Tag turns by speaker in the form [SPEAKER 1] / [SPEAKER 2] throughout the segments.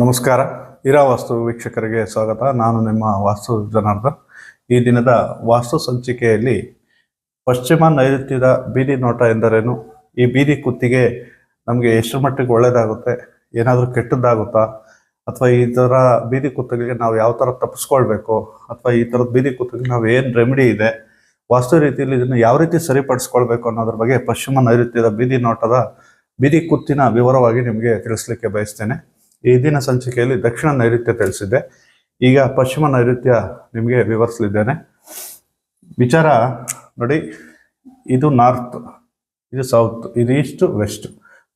[SPEAKER 1] ನಮಸ್ಕಾರ. ಇರಾ ವಾಸ್ತು ವೀಕ್ಷಕರಿಗೆ ಸ್ವಾಗತ. ನಾನು ನಿಮ್ಮ ವಾಸ್ತು ಜನಾರ್ದನ್. ಈ ದಿನದ ವಾಸ್ತು ಸಂಚಿಕೆಯಲ್ಲಿ ಪಶ್ಚಿಮ ನೈಋತ್ಯದ ಬೀದಿ ನೋಟ ಎಂದರೇನು? ಈ ಬೀದಿ ಕುತ್ತಿಗೆ ನಮಗೆ ಎಷ್ಟು ಮಟ್ಟಿಗೆ ಒಳ್ಳೆಯದಾಗುತ್ತೆ? ಏನಾದರೂ ಕೆಟ್ಟದ್ದಾಗುತ್ತಾ? ಅಥವಾ ಈ ಥರ ಬೀದಿ ಕುತ್ತಿಗೆಗೆ ನಾವು ಯಾವ ಥರ ತಪ್ಪಿಸ್ಕೊಳ್ಬೇಕು? ಅಥವಾ ಈ ಥರದ ಬೀದಿ ಕುತ್ತಿಗೆ ನಾವು ಏನು ರೆಮಿಡಿ ಇದೆ? ವಾಸ್ತು ರೀತಿಯಲ್ಲಿ ಇದನ್ನು ಯಾವ ರೀತಿ ಸರಿಪಡಿಸ್ಕೊಳ್ಬೇಕು ಅನ್ನೋದ್ರ ಬಗ್ಗೆ ಪಶ್ಚಿಮ ನೈಋತ್ಯದ ಬೀದಿ ನೋಟದ ಬೀದಿ ಕುತ್ತಿನ ವಿವರವಾಗಿ ನಿಮಗೆ ತಿಳಿಸ್ಲಿಕ್ಕೆ ಬಯಸ್ತೇನೆ. ಈ ದಿನ ಸಂಚಿಕೆಯಲ್ಲಿ ದಕ್ಷಿಣ ನೈಋತ್ಯ ತಿಳಿಸಿದ್ದೆ. ಈಗ ಪಶ್ಚಿಮ ನೈಋತ್ಯ ನಿಮಗೆ ವಿವರಿಸಲಿದ್ದೇನೆ. ವಿಚಾರ ನೋಡಿ, ಇದು ನಾರ್ತ್, ಇದು ಸೌತ್, ಇದು ಈಸ್ಟ್, ವೆಸ್ಟ್.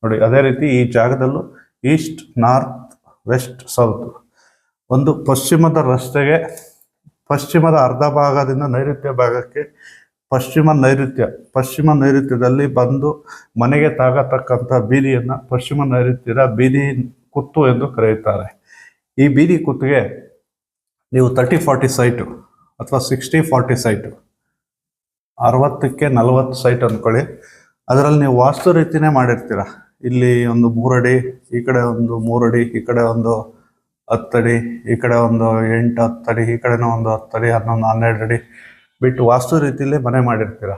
[SPEAKER 1] ನೋಡಿ, ಅದೇ ರೀತಿ ಈ ಜಾಗದಲ್ಲೂ ಈಸ್ಟ್, ನಾರ್ತ್, ವೆಸ್ಟ್, ಸೌತ್. ಒಂದು ಪಶ್ಚಿಮದ ರಸ್ತೆಗೆ, ಪಶ್ಚಿಮದ ಅರ್ಧ ಭಾಗದಿಂದ ನೈಋತ್ಯ ಭಾಗಕ್ಕೆ ಪಶ್ಚಿಮ ನೈಋತ್ಯ, ಪಶ್ಚಿಮ ನೈಋತ್ಯದಲ್ಲಿ ಬಂದು ಮನೆಗೆ ತಾಗತಕ್ಕಂಥ ಬೀದಿಯನ್ನು ಪಶ್ಚಿಮ ನೈಋತ್ಯದ ಬೀದಿ ಕುತ್ತು ಎಂದು ಕರೆಯುತ್ತಾರೆ. ಈ ಬೀದಿ ಕುತ್ತಿಗೆ ನೀವು ತರ್ಟಿ ಫಾರ್ಟಿ ಸೈಟು ಅಥವಾ ಸಿಕ್ಸ್ಟಿ ಫಾರ್ಟಿ ಸೈಟು ಅರವತ್ತಕ್ಕೆ ನಲವತ್ತು ಸೈಟ್ ಅಂದ್ಕೊಳ್ಳಿ ಅದರಲ್ಲಿ ನೀವು ವಾಸ್ತು ರೀತಿನೇ ಮಾಡಿರ್ತೀರ. ಇಲ್ಲಿ ಒಂದು ಮೂರಡಿ, ಈ ಕಡೆ ಒಂದು ಮೂರಡಿ, ಈ ಕಡೆ ಒಂದು ಹತ್ತಡಿ, ಈ ಕಡೆ ಒಂದು ಎಂಟು ಹತ್ತಡಿ, ಈ ಕಡೆನೂ ಒಂದು ಹತ್ತಡಿ, ಹನ್ನೊಂದು ಹನ್ನೆರಡು ಅಡಿ ಬಿಟ್ಟು ವಾಸ್ತು ರೀತಿಯಲ್ಲಿ ಮನೆ ಮಾಡಿರ್ತೀರ.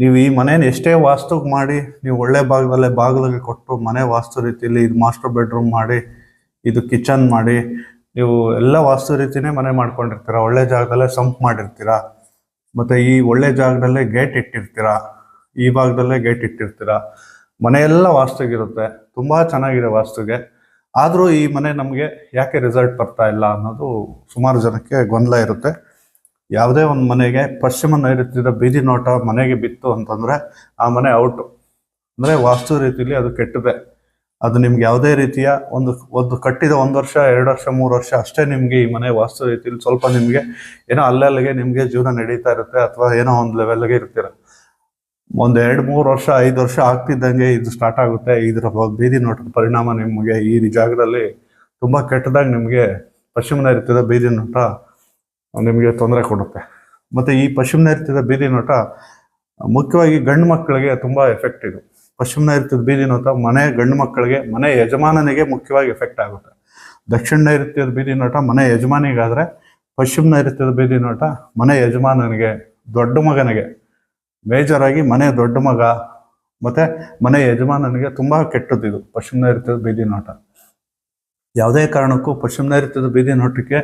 [SPEAKER 1] ನೀವು ಈ ಮನೇನ ಎಷ್ಟೇ ವಾಸ್ತುಗೆ ಮಾಡಿ, ನೀವು ಒಳ್ಳೆ ಭಾಗದಲ್ಲೇ ಬಾಗಿಲಿಗೆ ಕೊಟ್ಟು ಮನೆ ವಾಸ್ತು ರೀತಿಯಲ್ಲಿ ಇದು ಮಾಸ್ಟರ್ ಬೆಡ್ರೂಮ್ ಮಾಡಿ, ಇದು ಕಿಚನ್ ಮಾಡಿ, ನೀವು ಎಲ್ಲ ವಾಸ್ತು ರೀತಿನೇ ಮನೆ ಮಾಡ್ಕೊಂಡಿರ್ತೀರ, ಒಳ್ಳೆ ಜಾಗದಲ್ಲೇ ಸಂಪ್ ಮಾಡಿರ್ತೀರ, ಮತ್ತು ಈ ಒಳ್ಳೆ ಜಾಗದಲ್ಲೇ ಗೇಟ್ ಇಟ್ಟಿರ್ತೀರ, ಈ ಭಾಗದಲ್ಲೇ ಗೇಟ್ ಇಟ್ಟಿರ್ತೀರ ಮನೆಯೆಲ್ಲ ವಾಸ್ತುಗಿರುತ್ತೆ ತುಂಬ ಚೆನ್ನಾಗಿದೆ ವಾಸ್ತುಗೆ. ಆದರೂ ಈ ಮನೆ ನಮಗೆ ಯಾಕೆ ರಿಸಲ್ಟ್ ಬರ್ತಾ ಇಲ್ಲ ಅನ್ನೋದು ಸುಮಾರು ಜನಕ್ಕೆ ಗೊಂದಲ ಇರುತ್ತೆ. ಯಾವುದೇ ಒಂದು ಮನೆಗೆ ಪಶ್ಚಿಮ ನೈಋತ್ಯದ ಬೀದಿ ನೋಟ ಮನೆಗೆ ಬಿತ್ತು ಅಂತಂದರೆ ಆ ಮನೆ ಔಟು. ಅಂದರೆ ವಾಸ್ತು ರೀತಿಯಲ್ಲಿ ಅದು ಕೆಟ್ಟದೆ ಅದು ನಿಮ್ಗೆ ಯಾವುದೇ ರೀತಿಯ ಒಂದು ಒಂದು ಕಟ್ಟಿದ ಒಂದು ವರ್ಷ, ಎರಡು ವರ್ಷ, ಮೂರು ವರ್ಷ ಅಷ್ಟೇ ನಿಮಗೆ ಈ ಮನೆ ವಾಸ್ತು ರೀತಿಯಲ್ಲಿ ಸ್ವಲ್ಪ ನಿಮಗೆ ಏನೋ ಅಲ್ಲಲ್ಲಿಗೆ ನಿಮಗೆ ಜೀವನ ನಡೀತಾ ಇರುತ್ತೆ ಅಥವಾ ಏನೋ ಒಂದು ಲೆವೆಲ್ಗೆ ಇರ್ತೀರ. ಒಂದು ಎರಡು, ಮೂರು ವರ್ಷ, ಐದು ವರ್ಷ ಆಗ್ತಿದ್ದಂಗೆ ಇದು ಸ್ಟಾರ್ಟ್ ಆಗುತ್ತೆ. ಇದರ ಬೀದಿ ನೋಟದ ಪರಿಣಾಮ ನಿಮಗೆ ಈ ಜಾಗದಲ್ಲಿ ತುಂಬ ಕೆಟ್ಟದಾಗಿ ನಿಮಗೆ ಪಶ್ಚಿಮ ನೈಋತ್ಯದ ಬೀದಿ ನೋಟ ನಿಮಗೆ ತೊಂದರೆ ಕೊಡುತ್ತೆ. ಮತ್ತು ಈ ಪಶ್ಚಿಮ ನೈಋತ್ಯದ ಬೀದಿ ನೋಟ, ಮುಖ್ಯವಾಗಿ ಗಂಡು ಮಕ್ಕಳಿಗೆ ತುಂಬ ಎಫೆಕ್ಟ್ ಇದು. ಪಶ್ಚಿಮ ನೈಋತ್ಯದ ಬೀದಿ ನೋಟ ಮನೆ, ಗಂಡು ಮಕ್ಕಳಿಗೆ, ಮನೆ ಯಜಮಾನನಿಗೆ ಮುಖ್ಯವಾಗಿ ಎಫೆಕ್ಟ್ ಆಗುತ್ತೆ. ದಕ್ಷಿಣ ನೈಋತ್ಯದ ಬೀದಿ ನೋಟ ಮನೆ ಯಜಮಾನಿಗಾದರೆ, ಪಶ್ಚಿಮ ನೈಋತ್ಯದ ಬೀದಿ ನೋಟ ಮನೆ ಯಜಮಾನನಿಗೆ, ದೊಡ್ಡ ಮಗನಿಗೆ ಮೇಜರ್ ಆಗಿ ಮನೆ ದೊಡ್ಡ ಮಗ, ಮತ್ತು ಮನೆ ಯಜಮಾನನಿಗೆ ತುಂಬಾ ಕೆಟ್ಟದ್ದಿದು ಪಶ್ಚಿಮ ನೈಋತ್ಯದ ಬೀದಿ ನೋಟ. ಯಾವುದೇ ಕಾರಣಕ್ಕೂ ಪಶ್ಚಿಮ ನೈಋತ್ಯದ ಬೀದಿ ನೋಟಕ್ಕೆ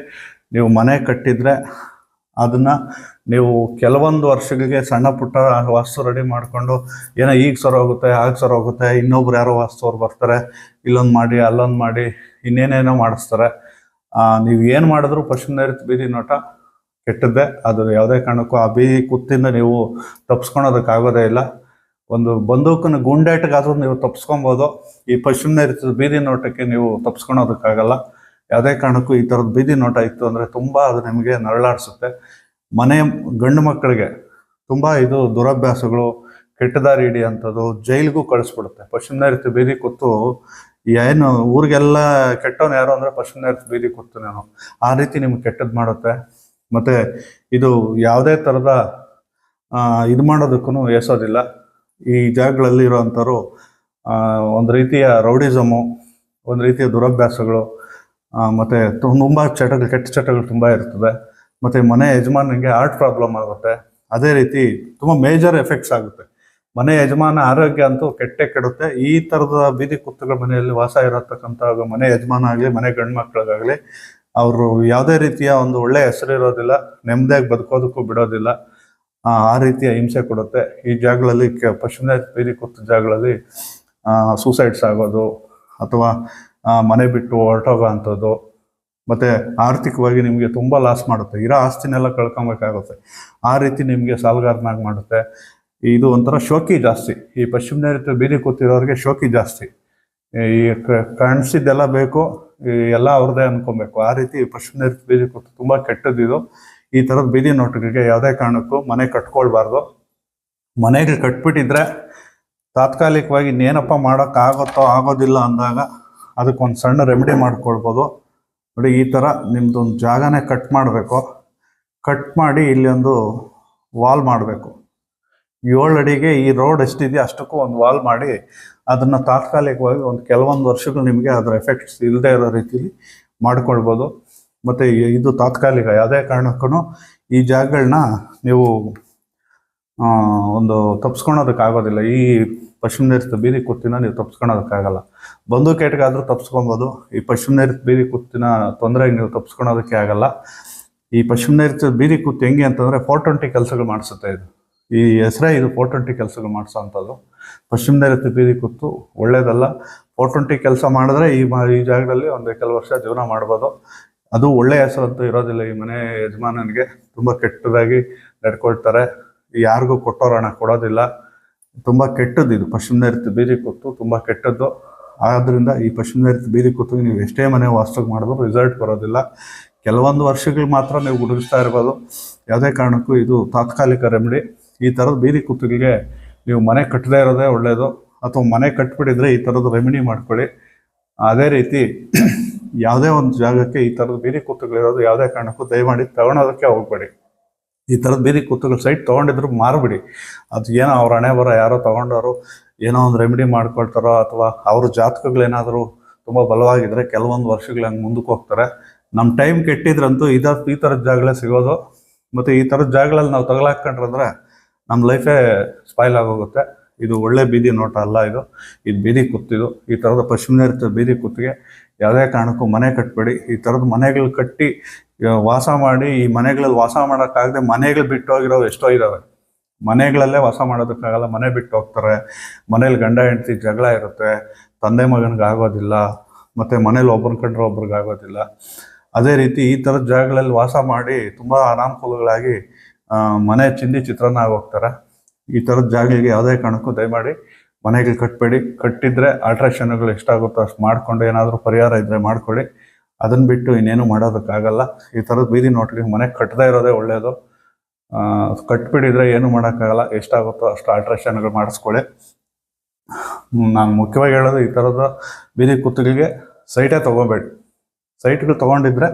[SPEAKER 1] ನೀವು ಮನೆ ಕಟ್ಟಿದರೆ ಅದನ್ನು ನೀವು ಕೆಲವೊಂದು ವರ್ಷಗಳಿಗೆ ಸಣ್ಣ ಪುಟ್ಟ ವಾಸ್ತು ರೆಡಿ ಮಾಡಿಕೊಂಡು, ಏನೋ ಈಗ ಸರ ಹೋಗುತ್ತೆ, ಆಗ ಸರ್ ಹೋಗುತ್ತೆ, ಇನ್ನೊಬ್ರು ಯಾರೋ ವಾಸ್ತು ಅವ್ರು ಬರ್ತಾರೆ, ಇಲ್ಲೊಂದು ಮಾಡಿ, ಅಲ್ಲೊಂದು ಮಾಡಿ, ಇನ್ನೇನೇನೋ ಮಾಡಿಸ್ತಾರೆ. ನೀವು ಏನು ಮಾಡಿದ್ರು ಪಶ್ಚಿಮ ನೈಋತ್ಯ ಬೀದಿ ನೋಟ ಕೆಟ್ಟದ್ದೇ. ಅದು ಯಾವುದೇ ಕಾರಣಕ್ಕೂ ಆ ಬೀದಿ ಕುತ್ತಿಂದ ನೀವು ತಪ್ಪಿಸ್ಕೊಳೋದಕ್ಕಾಗೋದೇ ಇಲ್ಲ. ಒಂದು ಬಂದೂಕನ ಗುಂಡೇಟಗಾದ್ರೂ ನೀವು ತಪ್ಪಿಸ್ಕೊಬೋದು ಈ ಪಶ್ಚಿಮ ನೈಋತ್ಯದ ಬೀದಿ ನೋಟಕ್ಕೆ ನೀವು ತಪ್ಪಿಸ್ಕೊಳೋದಕ್ಕಾಗಲ್ಲ ಯಾವುದೇ ಕಾರಣಕ್ಕೂ ಈ ಥರದ್ದು ಬೀದಿ ನೋಟ ಇತ್ತು ಅಂದರೆ ತುಂಬ ಅದು ನಿಮಗೆ ನರಳಾಡಿಸುತ್ತೆ. ಮನೆ ಗಂಡು ಮಕ್ಕಳಿಗೆ ತುಂಬ ಇದು ದುರಭ್ಯಾಸಗಳು, ಕೆಟ್ಟದಾರಿ ದಾರಿ ಹಿಡಿಯೋಂಥದ್ದು ಜೈಲಿಗೂ ಕಳಿಸ್ಬಿಡುತ್ತೆ. ಪಶ್ಚಿಮ ಬೀದಿ ಕೂತು ಏನು ಊರಿಗೆಲ್ಲ ಕೆಟ್ಟವನು ಯಾರು ಅಂದರೆ ಪಶ್ಚಿಮ ಬೀದಿ ಕೂತು ನಾನು. ಆ ರೀತಿ ನಿಮ್ಗೆ ಕೆಟ್ಟದ್ದು ಮಾಡುತ್ತೆ. ಮತ್ತು ಇದು ಯಾವುದೇ ಥರದ ಇದು ಮಾಡೋದಕ್ಕೂ ಎಸೋದಿಲ್ಲ. ಈ ಜಾಗಗಳಲ್ಲಿ ಇರೋವಂಥವ್ರು ಒಂದು ರೀತಿಯ ರೌಡಿಸಮು, ಒಂದು ರೀತಿಯ ದುರಭ್ಯಾಸಗಳು ಮತ್ತೆ ತುಂಬ ಚಟಗಳು, ಕೆಟ್ಟ ಚಟಗಳು ತುಂಬ ಇರ್ತದೆ. ಮತ್ತು ಮನೆ ಯಜಮಾನಿಗೆ ಹಾರ್ಟ್ ಪ್ರಾಬ್ಲಮ್ ಆಗುತ್ತೆ. ಅದೇ ರೀತಿ ತುಂಬ ಮೇಜರ್ ಎಫೆಕ್ಟ್ಸ್ ಆಗುತ್ತೆ. ಮನೆ ಯಜಮಾನ ಆರೋಗ್ಯ ಅಂತೂ ಕೆಟ್ಟೆ ಕೆಡುತ್ತೆ. ಈ ಥರದ ಬೀದಿ ಕುತ್ತಗಳ ಮನೆಯಲ್ಲಿ ವಾಸ ಇರತಕ್ಕಂಥ ಮನೆ ಯಜಮಾನ ಆಗಲಿ, ಮನೆ ಗಂಡು ಮಕ್ಕಳಿಗಾಗಲಿ ಅವರು ಯಾವುದೇ ರೀತಿಯ ಒಂದು ಒಳ್ಳೆ ಹೆಸರು ಇರೋದಿಲ್ಲ ನೆಮ್ಮದಿಯಾಗಿ ಬದುಕೋದಕ್ಕೂ ಬಿಡೋದಿಲ್ಲ. ಆ ರೀತಿಯ ಹಿಂಸೆ ಕೊಡುತ್ತೆ. ಈ ಜಾಗಗಳಲ್ಲಿ ಪಶ್ಚಿಮ ಬೀದಿ ಕುತ್ತ ಜಾಗಗಳಲ್ಲಿ ಸೂಸೈಡ್ಸ್ ಆಗೋದು ಅಥವಾ ಮನೆ ಬಿಟ್ಟು ಹೊರಟೋಗೋ ಅಂಥದ್ದು ಮತ್ತು ಆರ್ಥಿಕವಾಗಿ ನಿಮಗೆ ತುಂಬ ಲಾಸ್ ಮಾಡುತ್ತೆ. ಇರೋ ಆಸ್ತಿನೆಲ್ಲ ಕಳ್ಕೊಬೇಕಾಗುತ್ತೆ. ಆ ರೀತಿ ನಿಮಗೆ ಸಾಲಗಾರನಾಗಿ ಮಾಡುತ್ತೆ. ಇದು ಒಂಥರ ಶೋಕಿ ಜಾಸ್ತಿ. ಈ ಪಶ್ಚಿಮ ನೈಋತ್ಯ ಬೀದಿ ಕೂತಿರೋರಿಗೆ ಶೋಕಿ ಜಾಸ್ತಿ. ಈ ಕಾಣಿಸಿದ್ದೆಲ್ಲ ಬೇಕು ಎಲ್ಲ ಅವ್ರದ್ದೇ ಅನ್ಕೊಬೇಕು. ಆ ರೀತಿ ಪಶ್ಚಿಮ ನೈಋತ್ಯ ಬೀದಿ ಕೂತು ತುಂಬ ಕೆಟ್ಟದ್ದಿದು. ಈ ಥರದ ಬೀದಿ ನೋಟಗಳಿಗೆ ಯಾವುದೇ ಕಾರಣಕ್ಕೂ ಮನೆ ಕಟ್ಕೊಳ್ಬಾರ್ದು. ಮನೆಗೆ ಕಟ್ಬಿಟ್ಟಿದ್ರೆ ತಾತ್ಕಾಲಿಕವಾಗಿ ಇನ್ನೇನಪ್ಪ ಮಾಡೋಕ್ಕಾಗುತ್ತೋ, ಆಗೋದಿಲ್ಲ ಅಂದಾಗ ಅದಕ್ಕೊಂದು ಸಣ್ಣ ರೆಮಿಡಿ ಮಾಡ್ಕೊಳ್ಬೋದು. ನೋಡಿ, ಈ ಥರ ನಿಮ್ಮದೊಂದು ಜಾಗನೇ ಕಟ್ ಮಾಡಬೇಕು. ಕಟ್ ಮಾಡಿ ಇಲ್ಲಿ ಒಂದು ವಾಲ್ ಮಾಡಬೇಕು. ಏಳು ಅಡಿಗೆ ಈ ರೋಡ್ ಎಷ್ಟಿದೆಯೋ ಅಷ್ಟಕ್ಕೂ ಒಂದು ವಾಲ್ ಮಾಡಿ ಅದನ್ನು ತಾತ್ಕಾಲಿಕವಾಗಿ ಒಂದು ಕೆಲವೊಂದು ವರ್ಷಗಳು ನಿಮಗೆ ಅದರ ಎಫೆಕ್ಟ್ಸ್ ಇಲ್ಲದೆ ಇರೋ ರೀತಿಲಿ ಮಾಡ್ಕೊಳ್ಬೋದು. ಮತ್ತು ಇದು ತಾತ್ಕಾಲಿಕ ಯಾವುದೇ ಕಾರಣಕ್ಕೂ ಈ ಜಾಗಗಳನ್ನ ನೀವು ಒಂದು ತಪ್ಸ್ಕೊಳೋದಕ್ಕಾಗೋದಿಲ್ಲ. ಈ ಪಶ್ಚಿಮ ನೈಋತ್ಯ ಬೀದಿ ಕುತ್ತಿನ ನೀವು ತಪ್ಸ್ಕೊಳೋದಕ್ಕಾಗಲ್ಲ. ಬಂದು ಕೇಟ್ಗಾದ್ರೂ ತಪ್ಸ್ಕೊಬೋದು. ಈ ಪಶ್ಚಿಮ ನೈಋತ್ಯ ಬೀದಿ ಕುತ್ತಿನ ತೊಂದರೆ ನೀವು ತಪ್ಸ್ಕೊಳೋದಕ್ಕೆ ಆಗಲ್ಲ. ಈ ಪಶ್ಚಿಮ ನೈಋತ್ಯ ಬೀದಿ ಕುತ್ತು ಹೆಂಗೆ ಅಂತಂದರೆ ಫೋರ್ ಟ್ವೆಂಟಿ ಕೆಲಸಗಳು ಮಾಡಿಸುತ್ತೆ ಇದು. ಈ ಹೆಸರೇ ಇದು ಫೋರ್ ಟ್ವೆಂಟಿ ಕೆಲಸಗಳು ಮಾಡಿಸೋ ಅಂಥದ್ದು ಪಶ್ಚಿಮ ನೈಋತ್ಯ ಬೀದಿ ಕುತ್ತು ಒಳ್ಳೆಯದಲ್ಲ ಫೋರ್ ಟ್ವೆಂಟಿ ಕೆಲಸ ಮಾಡಿದ್ರೆ ಈ ಈ ಜಾಗದಲ್ಲಿ ಒಂದು ಕೆಲವು ವರ್ಷ ಜೀವನ ಮಾಡ್ಬೋದು. ಅದು ಒಳ್ಳೆಯ ಹೆಸರು ಅಂತೂ ಇರೋದಿಲ್ಲ. ಈ ಮನೆ ಯಜಮಾನನಿಗೆ ತುಂಬ ಕೆಟ್ಟದಾಗಿ ನಡ್ಕೊಳ್ತಾರೆ. ಯಾರಿಗೂ ಕೊಟ್ಟೋರ ಹಣ ಕೊಡೋದಿಲ್ಲ. ತುಂಬ ಕೆಟ್ಟದ್ದು ಇದು. ಪಶ್ಚಿಮ ನೈಋತ್ಯ ಬೀದಿ ಕೂತು ತುಂಬ ಕೆಟ್ಟದ್ದು. ಆದ್ದರಿಂದ ಈ ಪಶ್ಚಿಮ ನೈಋತ್ಯ ಬೀದಿ ಕೂತು ನೀವು ಎಷ್ಟೇ ಮನೆ ವಾಸ್ತವ ಮಾಡಿದ್ರು ರಿಸಲ್ಟ್ ಬರೋದಿಲ್ಲ. ಕೆಲವೊಂದು ವರ್ಷಗಳು ಮಾತ್ರ ನೀವು ಗುಡಿಸ್ತಾ ಇರ್ಬೋದು. ಯಾವುದೇ ಕಾರಣಕ್ಕೂ ಇದು ತಾತ್ಕಾಲಿಕ ರೆಮಿಡಿ ಈ ಥರದ ಬೀದಿ ಕೂತುಗಳಿಗೆ ನೀವು ಮನೆ ಕಟ್ಟದೇ ಇರೋದೇ ಒಳ್ಳೆಯದು ಅಥವಾ ಮನೆ ಕಟ್ಬಿಟ್ಟಿದ್ರೆ ಈ ಥರದ ರೆಮಿಡಿ ಮಾಡ್ಕೊಳ್ಳಿ. ಅದೇ ರೀತಿ ಯಾವುದೇ ಒಂದು ಜಾಗಕ್ಕೆ ಈ ಥರದ ಬೀದಿ ಕೂತುಗಳಿರೋದು ಯಾವುದೇ ಕಾರಣಕ್ಕೂ ದಯಮಾಡಿ ತಗೊಳೋದಕ್ಕೆ ಹೋಗ್ಬೇಡಿ. ಈ ಥರದ ಬೀದಿ ಕುತ್ತುಗಳು ಸೈಟ್ ತೊಗೊಂಡಿದ್ರು ಮಾರಬಿಡಿ. ಅದು ಏನೋ ಅವ್ರ ಹಣೆ ಬರೋ ಯಾರೋ ತೊಗೊಂಡವರು ಏನೋ ಒಂದು ರೆಮಿಡಿ ಮಾಡ್ಕೊಳ್ತಾರೋ ಅಥವಾ ಅವ್ರ ಜಾತಕಗಳೇನಾದರೂ ತುಂಬ ಬಲವಾಗಿದ್ದರೆ ಕೆಲವೊಂದು ವರ್ಷಗಳು ಹಂಗೆ ಮುಂದಕ್ಕೆ ಹೋಗ್ತಾರೆ. ನಮ್ಮ ಟೈಮ್ ಕೆಟ್ಟಿದ್ರಂತೂ ಇದ, ಈ ಥರದ ಜಾಗಗಳೇ ಸಿಗೋದು. ಮತ್ತು ಈ ಥರದ ಜಾಗಗಳಲ್ಲಿ ನಾವು ತಗಲಾಕೊಂಡ್ರಂದ್ರೆ ನಮ್ಮ ಲೈಫೇ ಸ್ಪಾಯ್ಲ್ ಆಗೋಗುತ್ತೆ. ಇದು ಒಳ್ಳೆ ಬೀದಿ ನೋಟ ಅಲ್ಲ ಇದು. ಇದು ಬೀದಿ ಕುತ್ತಿದು. ಈ ಥರದ ಪಶ್ಚಿಮ ನೇರಿತ ಬೀದಿ ಕುತ್ತಿಗೆ ಯಾವುದೇ ಕಾರಣಕ್ಕೂ ಮನೆ ಕಟ್ಟಬೇಡಿ ಈ ಥರದ ಮನೆಗಳು ಕಟ್ಟಿ ವಾಸ ಮಾಡಿ ಈ ಮನೆಗಳಲ್ಲಿ ವಾಸ ಮಾಡೋಕ್ಕಾಗದೆ ಮನೆಗಳು ಬಿಟ್ಟು ಹೋಗಿರೋ ಎಷ್ಟೋ ಇದ್ದಾವೆ ಮನೆಗಳಲ್ಲೇ ವಾಸ ಮಾಡೋದಕ್ಕಾಗಲ್ಲ, ಮನೆ ಬಿಟ್ಟು ಹೋಗ್ತಾರೆ. ಮನೇಲಿ ಗಂಡ, ಹೆಂಡತಿ ಜಗಳ ಇರುತ್ತೆ. ತಂದೆ ಮಗನಿಗೆ ಆಗೋದಿಲ್ಲ. ಮತ್ತು ಮನೇಲಿ ಒಬ್ಬನ ಕಂಡ್ರೆ ಒಬ್ರಿಗೆ ಆಗೋದಿಲ್ಲ. ಅದೇ ರೀತಿ ಈ ಥರದ ಜಾಗಗಳಲ್ಲಿ ವಾಸ ಮಾಡಿ ತುಂಬ ಅನಾನುಕೂಲಗಳಾಗಿ ಮನೆ ಚಿಂದಿ ಚಿತ್ರಾನ್ನ ಆಗೋಗ್ತಾರೆ. ಈ ಥರದ ಜಾಗಗಳಿಗೆ ಯಾವುದೇ ಕಾರಣಕ್ಕೂ ದಯಮಾಡಿ ಮನೆಗಳು ಕಟ್ಟಬೇಡಿ ಕಟ್ಟಿದ್ರೆ ಆಲ್ಟ್ರೇಷನ್ಗಳು ಎಷ್ಟಾಗುತ್ತೋ ಅಷ್ಟು ಮಾಡಿಕೊಂಡು ಏನಾದರೂ ಪರಿಹಾರ ಇದ್ದರೆ ಮಾಡ್ಕೊಳ್ಳಿ. ಅದನ್ನು ಬಿಟ್ಟು ಇನ್ನೇನು ಮಾಡೋದಕ್ಕಾಗಲ್ಲ. ಈ ಥರದ ಬೀದಿ ನೋಟ್ಗೆ ಮನೆ ಕಟ್ಟದೇ ಇರೋದೇ ಒಳ್ಳೆಯದು ಕಟ್ಬಿಟ್ಟಿದ್ರೆ ಏನು ಮಾಡೋಕ್ಕಾಗಲ್ಲ. ಎಷ್ಟಾಗುತ್ತೋ ಅಷ್ಟು ಆಲ್ಟ್ರೇಷನ್ಗಳು ಮಾಡಿಸ್ಕೊಳ್ಳಿ. ನಾನು ಮುಖ್ಯವಾಗಿ ಹೇಳೋದು ಈ ಥರದ ಬೀದಿ ಕುತ್ತಿಗೆಗೆ ಸೈಟೇ ತೊಗೊಬೇಡಿ. ಸೈಟ್ಗಳು ತೊಗೊಂಡಿದ್ರೆ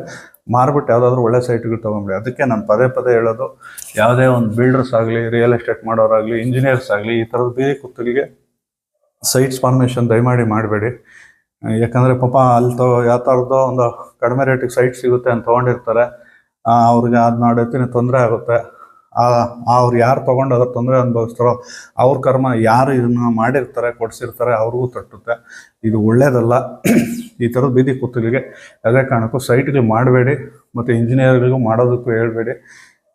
[SPEAKER 1] ಮಾರ್ಬಿಟ್ಟು ಯಾವುದಾದ್ರೂ ಒಳ್ಳೆ ಸೈಟ್ಗಳು ತೊಗೊಂಬಿಡಿ. ಅದಕ್ಕೆ ನಾನು ಪದೇ ಪದೇ ಹೇಳೋದು, ಯಾವುದೇ ಒಂದು ಬಿಲ್ಡರ್ಸ್ ಆಗಲಿ ರಿಯಲ್ ಎಸ್ಟೇಟ್ ಮಾಡೋರಾಗಲಿ ಇಂಜಿನಿಯರ್ಸ್ ಆಗಲಿ, ಈ ಥರದ ಬೀದಿ ಕುತ್ತಿಗೆಗೆ ಸೈಟ್ಸ್ ಫಾರ್ಮೇಷನ್ ದಯಮಾಡಿ ಮಾಡಬೇಡಿ. ಯಾಕಂದರೆ ಪಾಪ ಅಲ್ಲಿ ತಗೋ ಯಾವ ಥರದ್ದು ಒಂದು ಕಡಿಮೆ ರೇಟಿಗೆ ಸೈಟ್ ಸಿಗುತ್ತೆ ಅಂತ ತೊಗೊಂಡಿರ್ತಾರೆ. ಅವ್ರಿಗೆ ಅದು ಮಾಡೋತ್ತಿನ ತೊಂದರೆ ಆಗುತ್ತೆ. ಅವ್ರು ಯಾರು ತೊಗೊಂಡು ಅದ್ರ ತೊಂದರೆ ಅನುಭವಿಸ್ತಾರೋ, ಅವ್ರ ಕರ್ಮ ಯಾರು ಇದನ್ನು ಮಾಡಿರ್ತಾರೆ, ಕೊಡಿಸಿರ್ತಾರೆ, ಅವ್ರಿಗೂ ತಟ್ಟುತ್ತೆ. ಇದು ಒಳ್ಳೇದಲ್ಲ. ಈ ಥರದ ಬೀದಿ ಕೂತಲಿಗೆ ಅದೇ ಕಾರಣಕ್ಕೂ ಸೈಟ್ಗಳು ಮಾಡಬೇಡಿ, ಮತ್ತು ಇಂಜಿನಿಯರ್ಗಳಿಗೂ ಮಾಡೋದಕ್ಕೂ ಹೇಳಬೇಡಿ.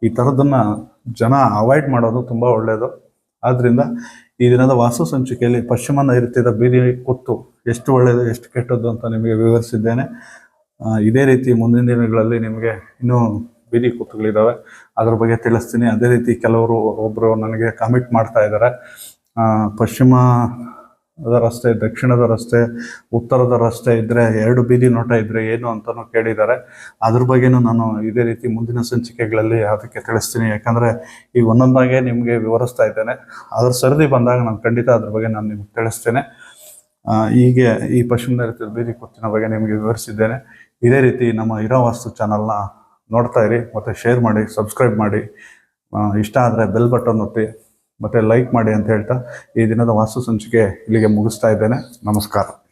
[SPEAKER 1] ಈ ಥರದನ್ನು ಜನ ಅವಾಯ್ಡ್ ಮಾಡೋದು ತುಂಬ ಒಳ್ಳೆಯದು ಆದ್ದರಿಂದ ಈ ದಿನದ ವಾಸ್ತು ಸಂಚಿಕೆಯಲ್ಲಿ ಪಶ್ಚಿಮ ನೈಋತ್ಯದ ಬೀದಿ ಕುತ್ತು ಎಷ್ಟು ಒಳ್ಳೆಯದು ಎಷ್ಟು ಕೆಟ್ಟದ್ದು ಅಂತ ನಿಮಗೆ ವಿವರಿಸಿದ್ದೇನೆ. ಇದೇ ರೀತಿ ಮುಂದಿನ ದಿನಗಳಲ್ಲಿ ನಿಮಗೆ ಇನ್ನೂ ಬೀದಿ ಕುತ್ತುಗಳಿದ್ದಾವೆ ಅದ್ರ ಬಗ್ಗೆ ತಿಳಿಸ್ತೀನಿ. ಅದೇ ರೀತಿ ಕೆಲವರು ಒಬ್ಬರು ನನಗೆ ಕಮಿಟ್ ಮಾಡ್ತಾ ಇದ್ದಾರೆ. ಆ, ಪಶ್ಚಿಮದ ರಸ್ತೆ, ದಕ್ಷಿಣದ ರಸ್ತೆ, ಉತ್ತರದ ರಸ್ತೆ ಇದ್ದರೆ ಎರಡು ಬೀದಿ ನೋಟ ಇದ್ದರೆ ಏನು ಅಂತಲೂ ಕೇಳಿದ್ದಾರೆ. ಅದ್ರ ಬಗ್ಗೆನೂ ನಾನು ಇದೇ ರೀತಿ ಮುಂದಿನ ಸಂಚಿಕೆಗಳಲ್ಲಿ ಅದಕ್ಕೆ ತಿಳಿಸ್ತೀನಿ. ಯಾಕಂದರೆ ಈ ಒಂದೊಂದಾಗೆ ನಿಮಗೆ ವಿವರಿಸ್ತಾ ಇದ್ದೇನೆ. ಅದ್ರ ಸರದಿ ಬಂದಾಗ ನಾನು ಖಂಡಿತ ಅದ್ರ ಬಗ್ಗೆ ನಾನು ನಿಮ್ಗೆ ತಿಳಿಸ್ತೇನೆ. ಹೀಗೆ ಈ ಪಶ್ಚಿಮ ಬೀದಿ ಕುತ್ತಿನ ಬಗ್ಗೆ ನಿಮಗೆ ವಿವರಿಸಿದ್ದೇನೆ. ಇದೇ ರೀತಿ ನಮ್ಮ ಇರೋ ವಾಸ್ತು ಚಾನಲ್ನ ನೋಡ್ತಾ ಇರಿ, ಮತ್ತು ಶೇರ್ ಮಾಡಿ, ಸಬ್ಸ್ಕ್ರೈಬ್ ಮಾಡಿ. ಇಷ್ಟ ಆದರೆ ಬೆಲ್ ಬಟನ್ ಒತ್ತಿ. ಮತ್ತು ಲೈಕ್ ಮಾಡಿ ಅಂತ ಹೇಳ್ತಾ ಈ ದಿನದ ವಾಸ್ತು ಸಂಚಿಕೆ ಇಲ್ಲಿಗೆ ಮುಗಿಸ್ತಾ ಇದ್ದೇನೆ. ನಮಸ್ಕಾರ.